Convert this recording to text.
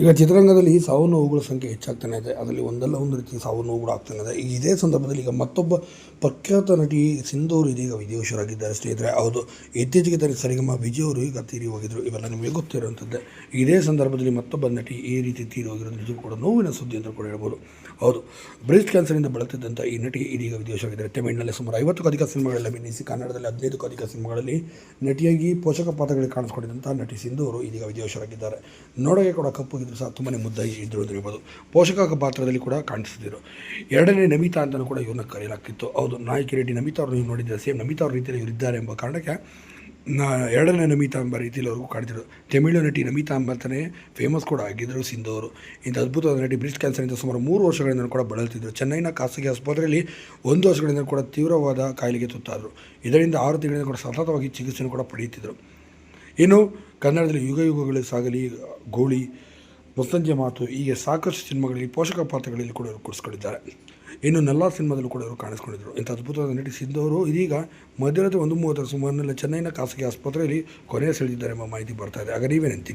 ಈಗ ಚಿತ್ರರಂಗದಲ್ಲಿ ಸಾವು ನೋವುಗಳ ಸಂಖ್ಯೆ ಹೆಚ್ಚಾಗ್ತಾನೆ ಇದೆ. ಅದರಲ್ಲಿ ಒಂದಲ್ಲ ಒಂದು ರೀತಿ ಸಾವು ನೋವುಗಳು ಆಗ್ತಾನೆ ಇದೆ. ಇದೇ ಸಂದರ್ಭದಲ್ಲಿ ಈಗ ಮತ್ತೊಬ್ಬ ಪ್ರಖ್ಯಾತ ನಟಿ ಸಿಂಧೂರು ಇದೀಗ ವಿದೇಶರಾಗಿದ್ದಾರೆ. ಸ್ನೇಹಿತರೆ, ಹೌದು, ಇತ್ತೀಚೆಗೆ ತಾನೆ ಸರಿಗಮ ವಿಜಯವರು ಈಗ ತೀರಿ ಹೋಗಿದ್ರು. ಇವೆಲ್ಲ ನಿಮಗೆ ಗೊತ್ತಿರುವಂಥದ್ದೇ. ಇದೇ ಸಂದರ್ಭದಲ್ಲಿ ಮತ್ತೊಬ್ಬ ನಟಿ ಈ ರೀತಿ ತೀರಿ ಹೋಗಿರೋದು ನಿಜ ಕೂಡ ನೋವಿನ ಸುದ್ದಿ ಅಂತ ಕೂಡ ಹೇಳ್ಬೋದು. ಹೌದು, ಬ್ರೆಸ್ಟ್ ಕ್ಯಾನ್ಸರಿಂದ ಬಳಲ್ತಿದ್ದಂಥ ಈ ನಟಿ ಇದೀಗ ವಿದೇಶವಾಗಿದ್ದಾರೆ ತಮಿಳಿನಲ್ಲಿ ಸುಮಾರು ಐವತ್ತಕ್ಕೂ ಅಧಿಕ ಸಿನಿಮಾಗಳಲ್ಲಿ ಅಭಿನಯಿಸಿ, ಕನ್ನಡದಲ್ಲಿ ಹದಿನೈದಕ್ಕೂ ಅಧಿಕ ಸಿನಿಮಾಗಳಲ್ಲಿ ನಟಿಯಾಗಿ ಪೋಷಕ ಪಾತ್ರಗಳಿಗೆ ಕಾಣಿಸ್ಕೊಂಡಿದ್ದಂಥ ನಟಿ ಸಿಂಧು ಅವರು ಇದೀಗ ವಿದೇಶರಾಗಿದ್ದಾರೆ. ನೋಡೋಕೆ ಕೂಡ ಕಪ್ಪುಗಿದ್ರು ಸಹ ತುಂಬಾ ಮುದ್ದಾಗಿ ಇದ್ದರು ಅಂತ ಹೇಳ್ಬೋದು ಪೋಷಕ ಪಾತ್ರದಲ್ಲಿ ಕೂಡ ಕಾಣಿಸ್ತಿದ್ರು. ಎರಡನೇ ನಮಿತಾ ಅಂತಲೂ ಕೂಡ ಇವ್ರನ್ನ ಕರೆಯಲಾಗ್ತಿತ್ತು. ಹೌದು, ನಾಯಕಿ ರೆಡ್ಡಿ ನಮಿತಾ ಅವರು ನೀವು ನೋಡಿದ್ದೀರ ಸೇಮ್ ನಮಿತಾ ಅವ್ರ ರೀತಿಯಲ್ಲಿ ಇವರಿದ್ದಾರೆ ಎಂಬ ಕಾರಣಕ್ಕೆ ನಾ ಎರಡನೇ ನಮಿತಾ ಎಂಬ ರೀತಿಯಲ್ಲಿ ಅವ್ರಿಗೂ ಕಾಣ್ತಿದ್ರು. ತಮಿಳು ನಟಿ ನಮಿತಾ ಎಂಬಂತಲೇ ಫೇಮಸ್ ಕೂಡ ಆಗಿದ್ದರು ಸಿಂಧು ಅವರು. ಇಂಥ ಅದ್ಭುತವಾದ ನಟಿ ಬ್ರಿಸ್ಟ್ ಕ್ಯಾನ್ಸರಿಂದ ಸುಮಾರು ಮೂರು ವರ್ಷಗಳಿಂದ ಕೂಡ ಬಳಲ್ತಿದ್ದರು ಚೆನ್ನೈನ ಖಾಸಗಿ ಆಸ್ಪತ್ರೆಯಲ್ಲಿ ಒಂದು ವರ್ಷಗಳಿಂದ ಕೂಡ ತೀವ್ರವಾದ ಕಾಯಿಲೆಗೆ ತುತ್ತಾದರು. ಇದರಿಂದ ಆರು ತಿಂಗಳಿಂದ ಕೂಡ ಸತತವಾಗಿ ಚಿಕಿತ್ಸೆಯನ್ನು ಕೂಡ ಪಡೆಯುತ್ತಿದ್ದರು ಇನ್ನು ಕನ್ನಡದಲ್ಲಿ ಯುಗ ಯುಗಗಳು ಸಾಗಲಿ, ಗೋಳಿ ಮುಸ್ತಂಜೆ ಮಾತು ಹೀಗೆ ಸಾಕಷ್ಟು ಸಿನಿಮಾಗಳಲ್ಲಿ, ಪೋಷಕ ಪಾತ್ರಗಳಲ್ಲಿ ಕೂಡ ಇವರು ಕೊಡಿಸ್ಕೊಂಡಿದ್ದಾರೆ ಇನ್ನು ನೆಲ್ಲ ಸಿನಿಮಾದಲ್ಲೂ ಕೂಡ ಇವರು ಕಾಣಿಸ್ಕೊಂಡಿದ್ದರು ಇಂಥ ಅದ್ಭುತವಾದ ನಟಿ ಸಿದ್ದವರು ಅವರು ಇದೀಗ ಮಧ್ಯರಾತ್ರಿ ಒಂದು ಮೂವತ್ತರ ಸುಮಾರಿನಲ್ಲಿ ಚೆನ್ನೈನ ಖಾಸಗಿ ಆಸ್ಪತ್ರೆಯಲ್ಲಿ ಕೊನೆಯ ಸೆಳೆದಿದ್ದಾರೆ ಎಂಬ ಮಾಹಿತಿ ಬರ್ತಾ ಇದೆ. ಆಗ ನೀವೇನಂತೀರಿ